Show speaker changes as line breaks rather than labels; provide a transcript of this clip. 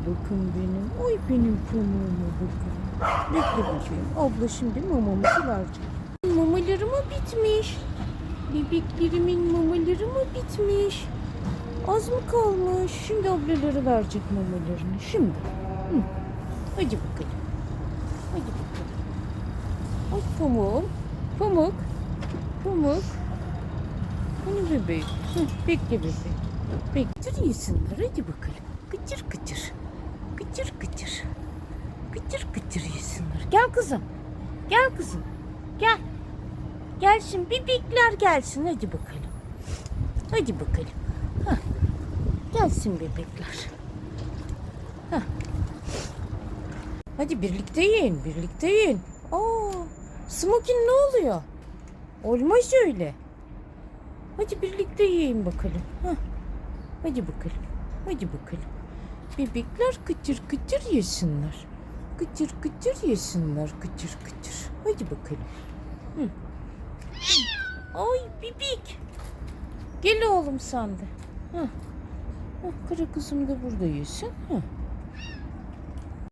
Bakın benim, oy benim pamuğuma bakın. Bekle bakayım, abla şimdi mamamızı verecek. Mamaları mı bitmiş? Bebeklerimin mamaları mı bitmiş? Az mı kalmış? Şimdi ablaları verecek mamalarını. Şimdi. Hı. Hadi bakalım. Hadi bakalım. Ay pamuk. Pamuk. Pamuk. Hani bebeğim? Hı, bekle bebeğim. Bektir yesinler. Hadi bakalım. Kıçır. Kıçır kıçır yesinler. Gel kızım. Gel kızım. Gel. Gelsin bebekler gelsin. Hadi bakalım. Hadi bakalım. Hah. Gelsin bebekler. Hah. Hadi birlikte yiyin. Birlikte yiyin. Aa, Smokin ne oluyor? Olmaz öyle. Hadi birlikte yiyin bakalım. Hah. Hadi bakalım. Hadi bakalım. Bebekler kıtır kıtır yesinler. Kıtır kıtır yesinler. Kıtır kıtır. Hadi bakalım. Hı. Ay bebek. Gel oğlum. Hah. Hah, kara kızım da burada yesin. Hah.